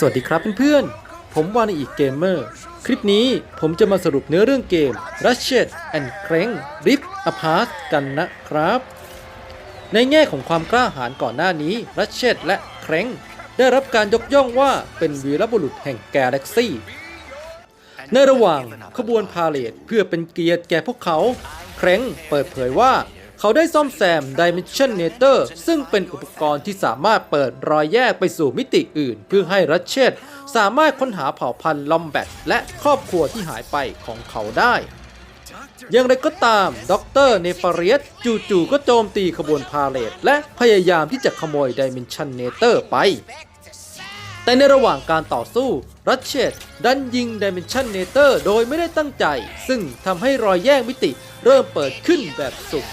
สวัสดีครับเพื่อนๆ ผมวานอีกเกมเมอร์ คลิปนี้ผมจะมาสรุปเนื้อเรื่องเกม Ratchet and Clank Rip Apart กันนะครับ ในแง่ของความกล้าหาญก่อนหน้านี้ Ratchet และ Clank ได้รับการยกย่องว่าเป็นวีรบุรุษแห่งกาแล็กซี่ ในระหว่างขบวนพาเลทเพื่อเป็นเกียรติแก่พวกเขาแครงเปิดเผยว่า เขาได้ซ่อมแซม Dimension Nator ซึ่งเป็นอุปกรณ์ที่สามารถเปิดรอยแยกไปสู่มิติอื่น เพื่อให้รัชเชตสามารถค้นหาเผ่าพันธุ์ลอมแบตและครอบครัวที่หายไปของเขาได้อย่างไรก็ตามดรเนฟาเรียสจู่ๆก็โจมตีขบวนพาเลทและพยายามที่จะขโมย Dimension Nator ไป แต่ในระหว่างการต่อสู้ รัชเชตดันยิง Dimension Nator โดยไม่ได้ตั้งใจ ซึ่งทำให้รอยแยกมิติเริ่มเปิดขึ้นแบบสุด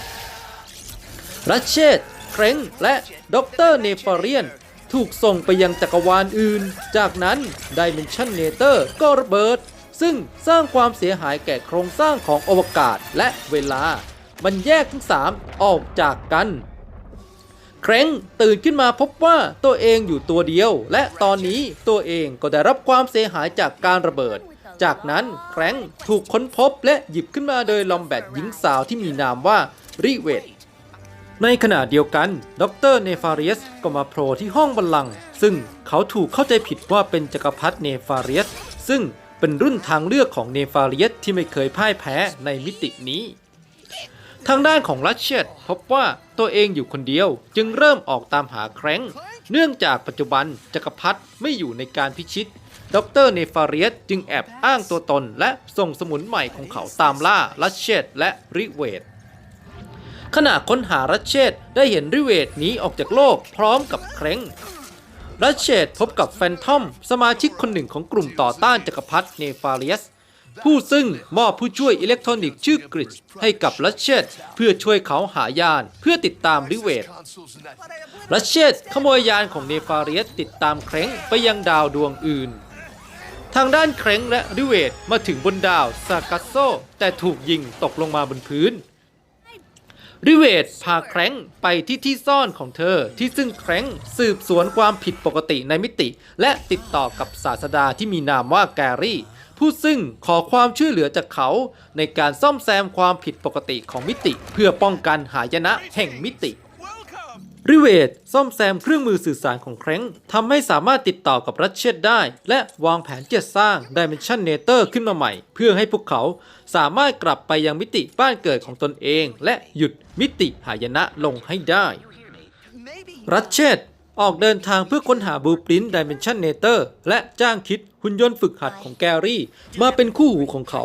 รัชเชตเครงและด็อกเตอร์เนฟาเรียน ถูกส่งไปยังจักรวาลอื่น จากนั้น Dimension Nator ก็ระเบิด ซึ่งสร้างความเสียหายแก่โครงสร้างของอวกาศและเวลา มันแยกทั้ง 3 ออกจากกันเคร้งตื่นขึ้นมาพบว่าตัวเองอยู่ตัวเดียว และตอนนี้ตัวเองก็ได้รับความเสียหายจากการระเบิด จากนั้นแคร้งถูกค้นพบและหยิบขึ้นมาโดยลอมแบตหญิงสาวที่มีนามว่าริเวต ในขณะเดียวกัน ดรเนฟาเรียสก็มาโผล่ที่ห้องบัลลังก์ซึ่งเขาถูกเข้าใจผิดว่าเป็นจักรพรรดิเนฟาเรียสซึ่งเป็นรุ่นทางเลือกของเนฟาเรียสที่ไม่เคยพ่ายแพ้ในมิตินี้ ทางด้านของรัชเชตพบว่าตัวเองอยู่คนเดียวจึงเริ่มออกตามหาแคร้ง เนื่องจากปัจจุบันจักรพรรดิไม่อยู่ในการพิชิต ดรเนฟาเรียสจึงแอบอ้างตัวตนและส่งสมุนใหม่ของเขาตามล่ารัชเชตและริเวต ขณะค้นหารัชเชตได้เห็นริเวตหนีออกจากโลกพร้อมกับเคร้งรัชเชตพบกับแฟนทอม สมาชิกคนหนึ่งของกลุ่มต่อต้านจักรพรรดิเนฟาเรียส ผู้ซึ่งมอบผู้ช่วยอิเล็กทรอนิกส์ชื่อกริชให้กับรัชเชตเพื่อช่วยเขาหายานเพื่อติดตามริเวตรัชเชตขโมยยานของเนฟาเรียสติดตามเคร้งไปยังดาวดวงอื่น ทางด้านเคร้งและริเวตมาถึงบนดาวซากัสโซแต่ถูกยิงตกลงมาบนพื้น ริเวตพาแคร้งไปที่ที่ซ่อนของเธอ ที่ซึ่งแคร้งสืบสวนความผิดปกติในมิติ และติดต่อกับศาสดาที่มีนามว่าแกรี่ ผู้ซึ่งขอความช่วยเหลือจากเขา ในการซ่อมแซมความผิดปกติของมิติ เพื่อป้องกันหายนะแห่งมิติ ริเวตซ่อมแซมเครื่องมือสื่อสารของแคร้งทำให้สามารถติดต่อกับรัชเชตได้ และวางแผนจะสร้าง Dimension Nator ขึ้นมาใหม่ เพื่อให้พวกเขาสามารถกลับไปยังมิติบ้านเกิดของตนเอง และหยุดมิติหายนะลงให้ได้ รัชเชตออกเดินทางเพื่อค้นหาบูปริน Dimension Nator และจ้างคิดหุ่นยนต์ฝึกหัดของแกรี่ มาเป็นคู่หูของเขา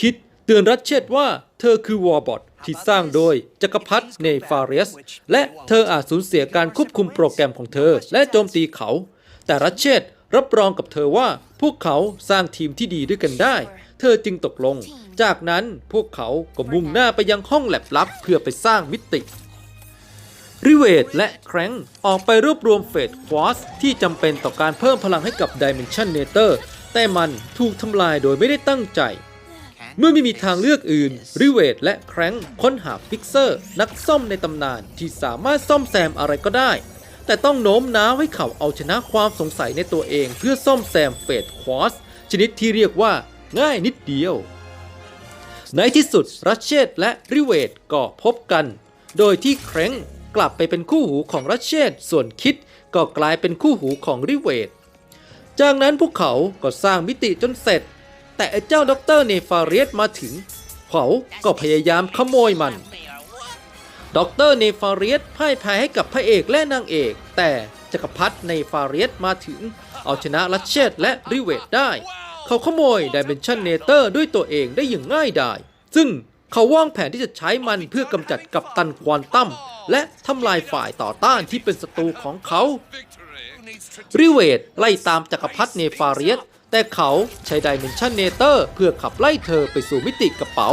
คิดเตือนรัชเชตว่าเธอคือวอร์บอท ที่สร้างโดยจักรพรรดิเนฟาเรส และเธออาจสูญเสียการควบคุมโปรแกรมของเธอ และโจมตีเขา แต่รัชเชตรับรองกับเธอว่าพวกเขาสร้างทีมที่ดีด้วยกันได้ เธอจึงตกลง จากนั้นพวกเขาก็มุ่งหน้าไปยังห้องแลบลับเพื่อไปสร้างมิติ ริเวตและแครงออกไปรวบรวมเฟสควอสที่จำเป็นต่อการเพิ่มพลังให้กับ Dimension Nator แต่มันถูกทำลายโดยไม่ได้ตั้งใจ เมื่อไม่มีทางเลือกอื่น ริเวตและแคร้งค้นหาฟิกเซอร์ นักซ่อมในตำนานที่สามารถซ่อมแซมอะไรก็ได้ แต่ต้องโน้มน้าวให้เขาเอาชนะความสงสัยในตัวเอง เพื่อซ่อมแซมเฟสควอสชนิดที่เรียกว่า ง่ายนิดเดียว ในที่สุดรัชเชตและริเวตก็พบกัน โดยที่เคร้งกลับไปเป็นคู่หูของรัชเชตส่วนคิดก็กลายเป็นคู่หูของริเวตจากนั้นพวกเขาก็สร้างมิติจนเสร็จ แต่เจ้าด็อกเตอร์เนฟาเรียสมาถึง เขาก็พยายามขโมยมันด็อกเตอร์เนฟาเรียสพ่ายแพ้ให้กับพระเอกและนางเอก แต่จักรพรรดิเนฟาเรียสมาถึง เอาชนะรัชเชตและริเวตได้ เขาขโมย Dimension Nator ด้วยตัวเองได้อย่างง่ายดาย ซึ่งเขาวางแผนที่จะใช้มันเพื่อกำจัดกัปตันควอนตัมและทำลายฝ่ายต่อต้านที่เป็นศัตรูของเขา ริเวตไล่ตามจักรพรรดิเนฟาเรียส แต่เขาใช้ Dimension Nator เพื่อขับไล่เธอไปสู่มิติกระเป๋า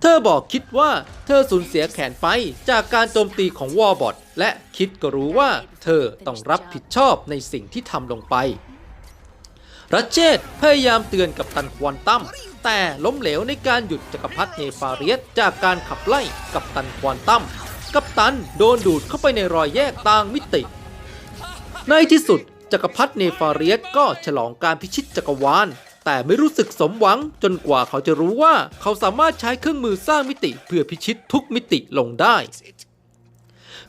เธอบอกคิดว่าเธอสูญเสียแขนไปจากการโจมตีของวอร์บอทและคิดก็รู้ว่าเธอต้องรับผิดชอบในสิ่งที่ทำลงไปรัชเชตพยายามเตือนกับตันควอนตัมแต่ล้มเหลวในการหยุดจักรพรรดิเนฟาเรียสจากการขับไล่กับตันควอนตัมกัปตันโดนดูดเข้าไปในรอยแยกต่างมิติ ในที่สุด จักรพรรดิเนฟาเรียสก็ฉลองการพิชิตจักรวาล แต่ไม่รู้สึกสมหวังจนกว่าเขาจะรู้ว่าเขาสามารถใช้เครื่องมือสร้างมิติเพื่อพิชิตทุกมิติลงได้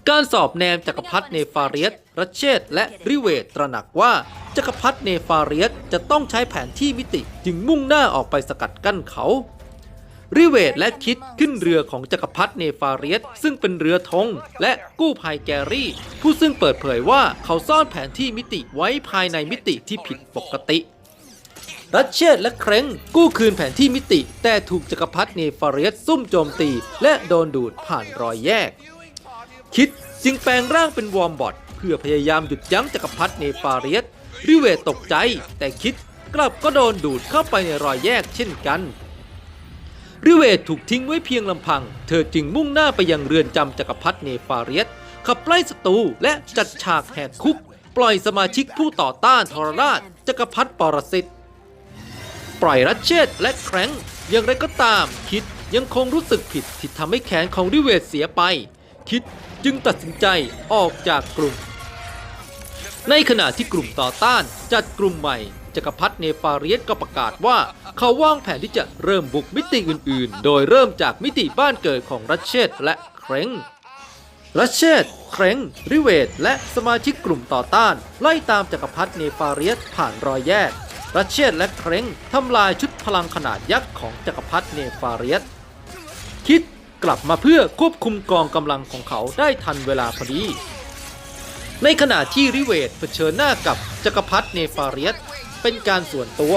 การสอบแนมจักรพรรดิเนฟาเรียสรัชเชตและริเวตตระหนักว่าจักรพรรดิเนฟาเรียสจะต้องใช้แผนที่มิติจึงมุ่งหน้าออกไปสกัดกั้นเขา ริเวตและคิดขึ้นเรือของจักรพรรดิเนฟาเรียสซึ่งเป็นเรือธงและกู้ภัยแกรี่ ผู้ซึ่งเปิดเผยว่าเขาซ่อนแผนที่มิติไว้ภายในมิติที่ผิดปกติ รัชเชตและเครงกู้คืนแผนที่มิติ แต่ถูกจักรพรรดิเนฟาเรียสซุ่มโจมตี และโดนดูดผ่านรอยแยก คิดจึงแปลงร่างเป็นวอร์มบอทเพื่อพยายามหยุดยั้งจักรพรรดิเนฟาเรียสริเวตตกใจ แต่คิดกลับก็โดนดูดเข้าไปในรอยแยกเช่นกัน ริเวตถูกทิ้งไว้เพียงลำพัง เธอจึงมุ่งหน้าไปยังเรือนจำจักรพรรดิเนฟาเรียสขับไล่ศัตรูและจัดฉากแหกคุก ปล่อยสมาชิกผู้ต่อต้านทรราชจักรพรรดิปรสิตปล่อยรัชเชตและแครงอย่างไรก็ตาม คิดยังคงรู้สึกผิดที่ทำให้แขนของริเวตเสียไป คิดจึงตัดสินใจออกจากกลุ่ม ในขณะที่กลุ่มต่อต้านจัดกลุ่มใหม่ จักรพรรดิเนฟาเรียสก็ประกาศว่า เขาวางแผนที่จะเริ่มบุกมิติอื่นๆ โดยเริ่มจากมิติบ้านเกิดของรัชเชตและเคร้งรัชเชตเคร้งริเวตและสมาชิกกลุ่มต่อต้าน ไล่ตามจักรพรรดิเนฟาเรียสผ่านรอยแยก รัชเชตและเคร้งทำลายชุดพลังขนาดยักษ์ของจักรพรรดิเนฟาเรียสคิดกลับมาเพื่อควบคุมกองกำลังของเขาได้ทันเวลาพอดี ในขณะที่ริเวตเผชิญหน้ากับจักรพรรดิเนฟาเรียส เป็นการส่วนตัว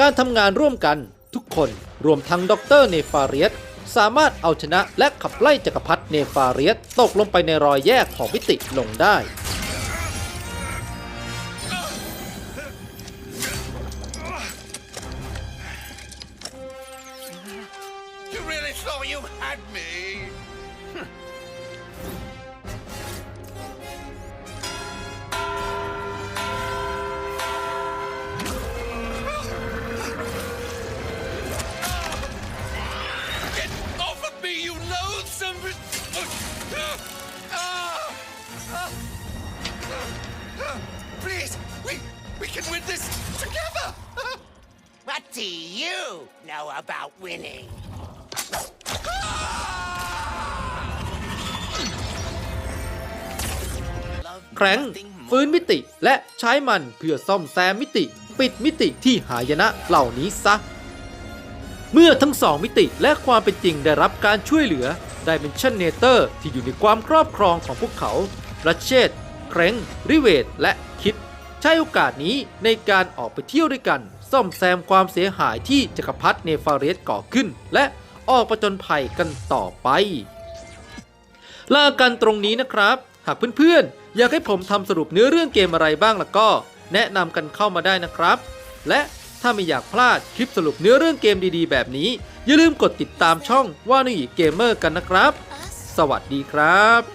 การทำงานร่วมกันทุกคนรวมทั้งด็อกเตอร์เนฟาเรียสสามารถเอาชนะและขับไล่จักรพรรดิเนฟาเรียสตกลงไปในรอยแยกของมิติลงได้ You really thought you had me? Please, we we can win this together. What do you know about winning? แคร้งฟื้นมิติและใช้มันเพื่อซ่อมแซมมิติ ปิดมิติที่หายนะเหล่านี้ซะ เมื่อทั้งสองมิติและความเป็นจริงได้รับการช่วยเหลือดิเมนชันเนเตอร์ที่อยู่ในความครอบครองของพวกเขารัชเชต เคร้งริเวตและคิด ใช้โอกาสนี้ในการออกไปเที่ยวด้วยกัน ซ่อมแซมความเสียหายที่จักรพรรดิเนฟาเรสก่อขึ้น และออกประจนภัยกันต่อไปลากันตรงนี้นะครับ หากเพื่อนๆ อยากให้ผมทำสรุปเนื้อเรื่องเกมอะไรบ้างล่ะก็ แนะนำกันเข้ามาได้นะครับ และถ้าไม่อยากพลาดคลิปสรุปเนื้อเรื่องเกมดีๆ แบบนี้ อย่าลืมกดติดตามช่องว่านุยเกมเมอร์กันนะครับ สวัสดีครับ